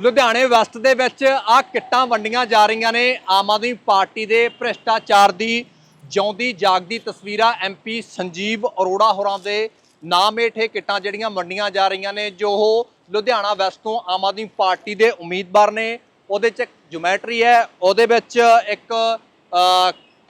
ਲੁਧਿਆਣੇ ਵੈਸਟ ਦੇ ਵਿੱਚ ਆ ਕਿੱਟਾਂ ਵੰਡੀਆਂ ਜਾ ਰਹੀਆਂ ਨੇ। ਆਮ ਆਦਮੀ ਪਾਰਟੀ ਦੇ ਭ੍ਰਿਸ਼ਟਾਚਾਰ ਦੀ ਜਿਉਂਦੀ ਜਾਗਦੀ ਤਸਵੀਰਾਂ ਐਮਪੀ ਸੰਜੀਵ ਅਰੋੜਾ ਹੋਰਾਂ ਦੇ ਨਾਮ ਹੇਠ ਇਹ ਕਿੱਟਾਂ ਜਿਹੜੀਆਂ ਵੰਡੀਆਂ ਜਾ ਰਹੀਆਂ ਨੇ, ਜੋ ਉਹ ਲੁਧਿਆਣਾ ਵੈਸਟ ਤੋਂ ਆਮ ਆਦਮੀ ਪਾਰਟੀ ਦੇ ਉਮੀਦਵਾਰ ਨੇ। ਉਹਦੇ 'ਚ ਜਿਓਮੈਟਰੀ ਹੈ, ਉਹਦੇ ਵਿੱਚ ਇੱਕ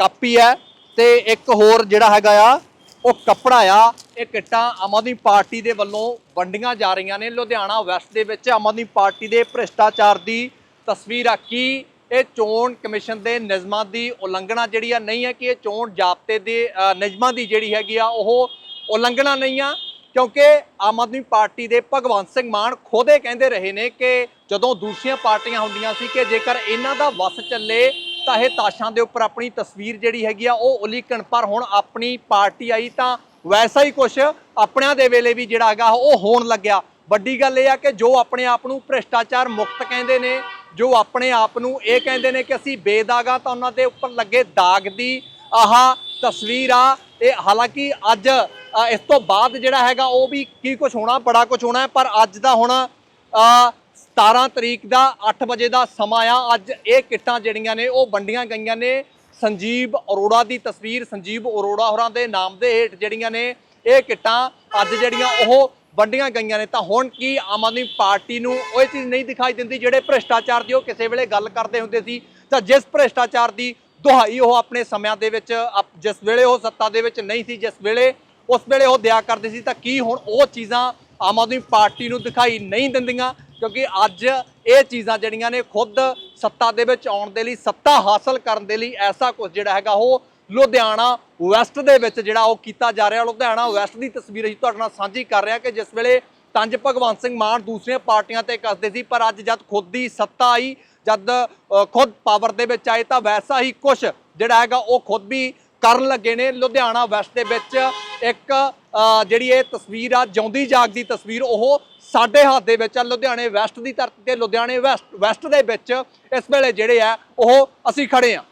ਕਾਪੀ ਹੈ ਤੇ ਇੱਕ ਹੋਰ ਜਿਹੜਾ ਹੈਗਾ ਆ ਉਹ ਕੱਪੜਾ ਆ, ਇਹ ਕਿੱਟਾਂ ਆਮ ਆਦਮੀ ਪਾਰਟੀ ਦੇ ਵੱਲੋਂ ਵੰਡੀਆਂ ਜਾ ਰਹੀਆਂ ਨੇ। ਲੁਧਿਆਣਾ ਵੈਸਟ ਦੇ ਵਿੱਚ ਆਮ ਆਦਮੀ ਪਾਰਟੀ ਦੇ ਭ੍ਰਿਸ਼ਟਾਚਾਰ ਦੀ ਤਸਵੀਰ ਆ ਕੀ ਇਹ ਚੋਣ ਕਮਿਸ਼ਨ ਦੇ ਨਿਯਮਾਂ ਦੀ ਉਲੰਘਣਾ ਜਿਹੜੀ ਆ, ਨਹੀਂ ਹੈ ਕਿ ਇਹ ਚੋਣ ਜਾਬਤੇ ਦੇ ਨਿਯਮਾਂ ਦੀ ਜਿਹੜੀ ਹੈਗੀ ਆ, ਉਹ ਉਲੰਘਣਾ ਨਹੀਂ ਆ। ਕਿਉਂਕਿ ਆਮ ਆਦਮੀ ਪਾਰਟੀ ਦੇ ਭਗਵੰਤ ਸਿੰਘ ਮਾਨ ਖੁਦੇ ਕਹਿੰਦੇ ਰਹੇ ਨੇ ਕਿ ਜਦੋਂ ਦੂਸਰੀਆਂ ਪਾਰਟੀਆਂ ਹੁੰਦੀਆਂ ਸੀ ਕਿ ਜੇਕਰ ਇਹਨਾਂ ਦਾ ਵਸ ਚੱਲੇ ਤਾਂ ਇਹ ਤਾਸ਼ਾਂ ਦੇ ਉੱਪਰ ਆਪਣੀ ਤਸਵੀਰ ਜਿਹੜੀ ਹੈਗੀ ਆ, ਉਹ ਉਲੀਕਣ। ਪਰ ਹੁਣ ਆਪਣੀ ਪਾਰਟੀ ਆਈ ਤਾਂ ਵੈਸਾ ਹੀ ਕੁਝ ਆਪਣਿਆਂ ਦੇ ਵੇਲੇ ਵੀ ਜਿਹੜਾ ਹੈਗਾ, ਉਹ ਹੋਣ ਲੱਗਿਆ। ਵੱਡੀ ਗੱਲ ਇਹ ਆ ਕਿ ਜੋ ਆਪਣੇ ਆਪ ਨੂੰ ਭ੍ਰਿਸ਼ਟਾਚਾਰ ਮੁਕਤ ਕਹਿੰਦੇ ਨੇ, ਜੋ ਆਪਣੇ ਆਪ ਨੂੰ ਇਹ ਕਹਿੰਦੇ ਨੇ ਕਿ ਅਸੀਂ ਬੇਦਾਗਾ ਤਾਂ ਉਹਨਾਂ ਦੇ ਉੱਪਰ ਲੱਗੇ ਦਾਗ ਦੀ ਆਹ ਤਸਵੀਰ ਆ। ਇਹ ਹਾਲਾਂਕਿ ਅੱਜ ਇਸ ਤੋਂ ਬਾਅਦ ਜਿਹੜਾ ਹੈਗਾ, ਉਹ ਵੀ ਕੀ ਕੁਝ ਹੋਣਾ, ਬੜਾ ਕੁਝ ਹੋਣਾ ਪਰ ਅੱਜ ਦਾ ਹੁਣ 17 ਤਰੀਕ ਦਾ 8 ਵਜੇ ਦਾ ਸਮਾਂ ਆ। ਅੱਜ ਇਹ ਕਿੱਟਾਂ ਜਿਹੜੀਆਂ ਨੇ, ਉਹ ਵੰਡੀਆਂ ਗਈਆਂ ਨੇ। ਸੰਜੀਵ ਅਰੋੜਾ ਦੀ ਤਸਵੀਰ, ਸੰਜੀਵ ਅਰੋੜਾ ਹੋਰਾਂ ਦੇ ਨਾਮ ਦੇ ਹੇਠ ਜਿਹੜੀਆਂ ਨੇ, ਇਹ ਕਿੱਟਾਂ ਅੱਜ ਜਿਹੜੀਆਂ ਉਹ ਵੰਡੀਆਂ ਗਈਆਂ ਨੇ। ਤਾਂ ਹੁਣ ਕੀ ਆਮ ਆਦਮੀ ਪਾਰਟੀ ਨੂੰ ਉਹ ਇਹ ਚੀਜ਼ ਨਹੀਂ ਦਿਖਾਈ ਦਿੰਦੀ, ਜਿਹੜੇ ਭ੍ਰਿਸ਼ਟਾਚਾਰ ਦੀ ਉਹ ਕਿਸੇ ਵੇਲੇ ਗੱਲ ਕਰਦੇ ਹੁੰਦੇ ਸੀ, ਤਾਂ ਜਿਸ ਭ੍ਰਿਸ਼ਟਾਚਾਰ ਦੀ ਦੁਹਾਈ ਉਹ ਆਪਣੇ ਸਮਿਆਂ ਦੇ ਵਿੱਚ ਅਪ- ਜਿਸ ਵੇਲੇ ਉਹ ਸੱਤਾ ਦੇ ਵਿੱਚ ਨਹੀਂ ਸੀ, ਜਿਸ ਵੇਲੇ, ਉਸ ਵੇਲੇ ਉਹ ਦਿਆ ਕਰਦੇ ਸੀ, ਤਾਂ ਕੀ ਹੁਣ ਉਹ ਚੀਜ਼ਾਂ ਆਮ ਆਦਮੀ ਪਾਰਟੀ ਨੂੰ ਦਿਖਾਈ ਨਹੀਂ ਦਿੰਦੀਆਂ? ਕਿਉਂਕਿ ਅੱਜ ਇਹ ਚੀਜ਼ਾਂ ਜਿਹੜੀਆਂ ਨੇ ਖੁਦ ਸੱਤਾ ਦੇ ਵਿੱਚ ਆਉਣ ਦੇ ਲਈ, ਸੱਤਾ ਹਾਸਲ ਕਰਨ ਦੇ ਲਈ ਐਸਾ ਕੁਝ ਜਿਹੜਾ ਹੈਗਾ ਉਹ ਲੁਧਿਆਣਾ ਵੈਸਟ ਦੇ ਵਿੱਚ ਜਿਹੜਾ ਉਹ ਕੀਤਾ ਜਾ ਰਿਹਾ। ਲੁਧਿਆਣਾ ਵੈਸਟ ਦੀ ਤਸਵੀਰ ਅਸੀਂ ਤੁਹਾਡੇ ਨਾਲ ਸਾਂਝੀ ਕਰ ਰਿਹਾ ਕਿ ਜਿਸ ਵੇਲੇ ਤੰਜ ਭਗਵੰਤ ਸਿੰਘ ਮਾਨ ਦੂਸਰੀਆਂ ਪਾਰਟੀਆਂ ਤੇ ਕੱਸਦੇ ਸੀ, ਪਰ ਅੱਜ ਜਦ ਖੁਦ ਦੀ ਸੱਤਾ ਆਈ, ਜਦ ਖੁਦ ਪਾਵਰ ਦੇ ਵਿੱਚ ਆਏ, ਤਾਂ ਵੈਸਾ ਹੀ ਕੁਝ ਜਿਹੜਾ ਹੈਗਾ ਉਹ ਖੁਦ ਵੀ ਕਰਨ ਲੱਗੇ ਨੇ। ਲੁਧਿਆਣਾ ਵੈਸਟ ਦੇ ਵਿੱਚ ਇੱਕ ਜਿਹੜੀ ਇਹ ਤਸਵੀਰ ਆ, ਜਿਉਂਦੀ ਜਾਗਦੀ ਤਸਵੀਰ, ਉਹ ਸਾਡੇ ਹੱਥ ਦੇ ਵਿੱਚ ਆ, ਲੁਧਿਆਣੇ ਵੈਸਟ ਦੀ ਧਰਤੀ ਤੇ, ਲੁਧਿਆਣੇ ਵੈਸਟ ਵੈਸਟ ਦੇ ਵਿੱਚ ਇਸ ਵੇਲੇ ਜਿਹੜੇ ਆ, ਉਹ ਅਸੀਂ ਖੜੇ ਆ।